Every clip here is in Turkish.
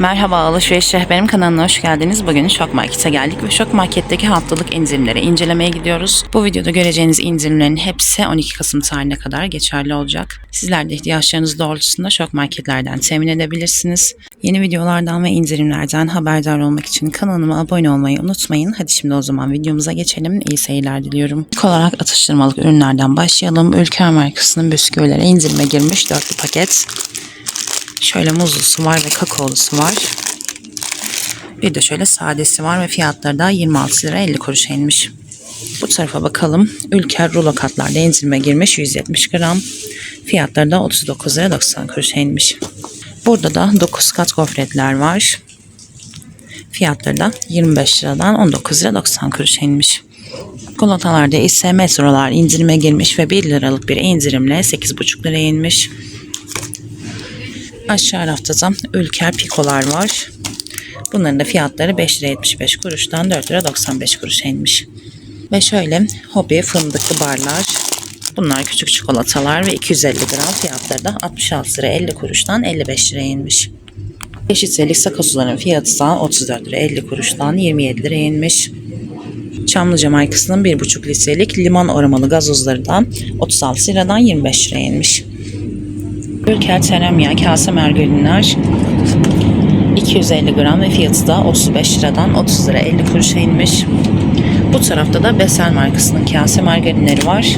Merhaba Alışveriş Rehberim kanalına hoş geldiniz. Bugün Şok Market'e geldik ve Şok Market'teki haftalık indirimleri incelemeye gidiyoruz. Bu videoda göreceğiniz indirimlerin hepsi 12 Kasım tarihine kadar geçerli olacak. Sizler de ihtiyaçlarınız doğrultusunda Şok Marketlerden temin edebilirsiniz. Yeni videolardan ve indirimlerden haberdar olmak için kanalıma abone olmayı unutmayın. Hadi şimdi o zaman videomuza geçelim. İyi seyirler diliyorum. İlk olarak atıştırmalık ürünlerden başlayalım. Ülker markasının bisküvileri indirime girmiş dörtlü paket. Şöyle muzlusu var ve kakaolusu var. Bir de şöyle sadesi var ve fiyatları da 26 lira 50 kuruşa inmiş. Bu tarafa bakalım. Ülker rulo katlarda indirime girmiş 170 gram. Fiyatları da 39 lira 90 kuruşa inmiş. Burada da 9 kat gofretler var. Fiyatları da 25 liradan 19 lira 90 kuruşa inmiş. Çikolatalarda ise metrolar indirime girmiş ve 1 liralık bir indirimle 8,5 liraya inmiş. Aşağı rafta da Ülker Pikolar var. Bunların da fiyatları 5 lira 75 kuruştan 4 lira 95 kuruşa inmiş. Ve şöyle hobi fındıklı barlar. Bunlar küçük çikolatalar ve 250 gram fiyatları da 66 lira 50 kuruştan 55 liraya inmiş. Eşitselik sakasuların fiyatı da 34 lira 50 kuruştan 27 liraya inmiş. Çamlıca markasının 1,5 litrelik limon aromalı gazozları da 36 liradan 25 liraya inmiş. Ülker tereyağı kase margarinler 250 gram ve fiyatı da 35 liradan 30 lira 50 kuruşa inmiş. Bu tarafta da Besel markasının kase margarinleri var.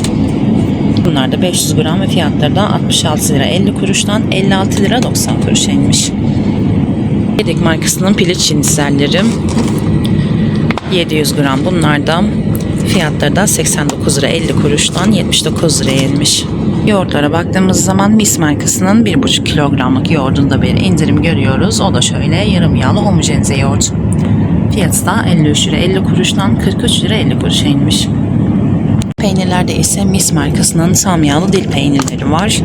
Bunlar da 500 gram ve fiyatları da 66 lira 50 kuruştan 56 lira 90 kuruşa inmiş. Yedek markasının piliç şinitselleri 700 gram bunlardan fiyatları da 89 lira 50 kuruştan 79 liraya inmiş. Yoğurtlara baktığımız zaman Mis markasının 1,5 kilogramlık yoğurdunda bir indirim görüyoruz. O da şöyle yarım yağlı homojenize yoğurt. Fiyatı da 53 lira 50 kuruştan 43 lira 50 kuruşa inmiş. Peynirlerde ise Mis markasının tam yağlı dil peynirleri var.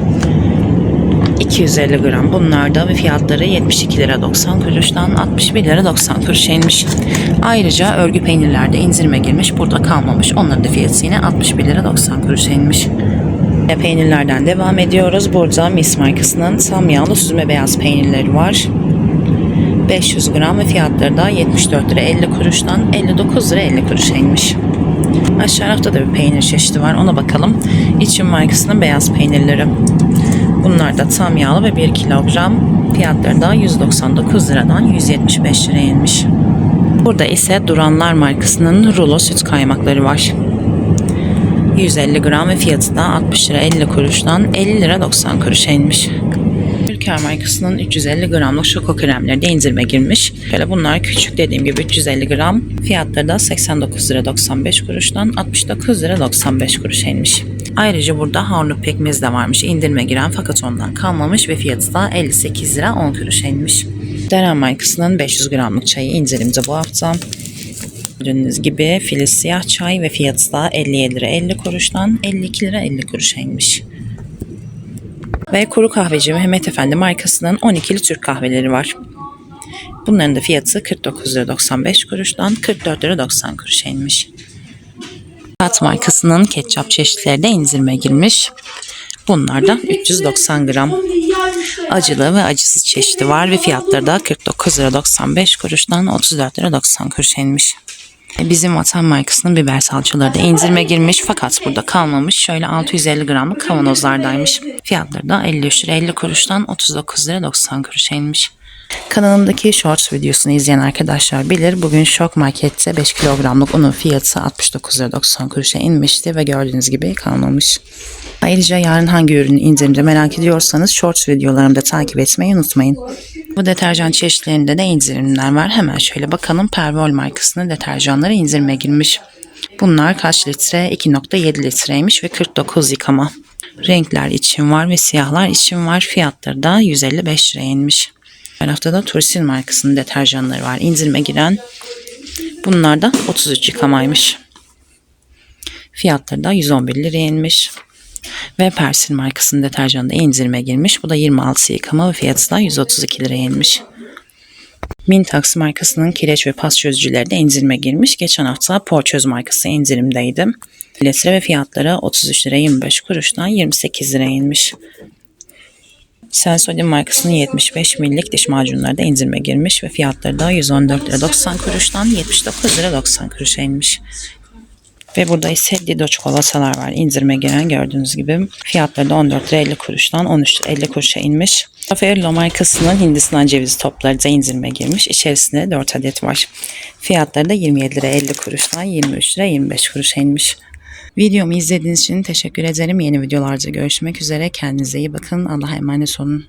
250 gram bunlarda ve fiyatları 72 lira 90 kuruştan 61 lira 90 kuruşa inmiş. Ayrıca örgü peynirlerde indirime girmiş burada kalmamış. Onların da fiyatı yine 61 lira 90 kuruşa inmiş. Peynirlerden devam ediyoruz. Burada Mis markasının tam yağlı süzme beyaz peynirleri var. 500 gram ve fiyatları da 74 lira 50 kuruştan 59 lira 50 kuruşa inmiş. Aşağı tarafta da bir peynir çeşidi var. Ona bakalım. İçin markasının beyaz peynirleri. Bunlar da tam yağlı ve 1 kilogram. Fiyatları da 199 liradan 175 liraya inmiş. Burada ise Duranlar markasının rulo süt kaymakları var. 150 gram ve fiyatı da 60 lira 50 kuruştan 50 lira 90 kuruşa inmiş. Ülker markasının 350 gramlık şoko kremleri de indirime girmiş. Şöyle bunlar küçük dediğim gibi 350 gram. Fiyatları da 89 lira 95 kuruştan 69 lira 95 kuruşa inmiş. Ayrıca burada harlı pekmez de varmış indirime giren fakat ondan kalmamış ve fiyatı da 58 lira 10 kuruşa inmiş. Deren markasının 500 gramlık çayı indirimde bu hafta. Gördüğünüz gibi filiz siyah çay ve fiyatı da 57 lira 50 kuruştan 52 lira 50 kuruşa inmiş. Ve kuru kahveci Mehmet Efendi markasının 12'li Türk kahveleri var. Bunların da fiyatı 49 lira 95 kuruştan 44 lira 90 kuruşa inmiş. Kat markasının ketçap çeşitleri de indirime girmiş. Bunlar da 390 gram. Acılı ve acısız çeşidi var ve fiyatları da 49 lira 95 kuruştan 34 lira 90 kuruşa inmiş. Bizim Vatan markasının biber salçaları da indirime girmiş fakat burada kalmamış. Şöyle 650 gramlık kavanozlardaymış. Fiyatları da 53 lira 50 kuruştan 39 lira 90 kuruşa inmiş. Kanalımdaki shorts videosunu izleyen arkadaşlar bilir. Bugün Şok Market'te 5 kilogramlık unun fiyatı 69 lira 90 kuruşa inmişti ve gördüğünüz gibi kalmamış. Ayrıca yarın hangi ürünü indirimde merak ediyorsanız shorts videolarımı da takip etmeyi unutmayın. Bu deterjan çeşitlerinde de indirimler var. Hemen şöyle bakalım. Pervol markasının deterjanları indirime girmiş. Bunlar kaç litre? 2.7 litreymiş ve 49 yıkama. Renkler için var ve siyahlar için var. Fiyatları da 155 liraya inmiş. Her haftada Tursin markasının deterjanları var. İndirime giren. Bunlar da 33 yıkamaymış. Fiyatları da 111 liraya inmiş. Ve Persil markasının deterjanı da indirime girmiş. Bu da 26 yıkama ve fiyatı da 132 liraya inmiş. Mintax markasının kireç ve pas çözücüleri de indirime girmiş. Geçen hafta Porçöz markası indirimdeydi. Litre ve fiyatları 33 lira 25 kuruştan 28 liraya inmiş. Sensodyne markasının 75 millik diş macunları da indirime girmiş ve fiyatları da 114 lira 90 kuruştan 79 lira 90 kuruşa inmiş. Ve burada ise Dido çikolatalar var. İndirime giren gördüğünüz gibi. Fiyatları da 14 lira 50 kuruştan 13 lira 50 kuruşa inmiş. Raffaello markasının Hindistan cevizi topları da indirime girmiş. İçerisinde 4 adet var. Fiyatları da 27 lira 50 kuruştan 23 lira 25 kuruşa inmiş. Videomu izlediğiniz için teşekkür ederim. Yeni videolarda görüşmek üzere. Kendinize iyi bakın. Allah'a emanet olun.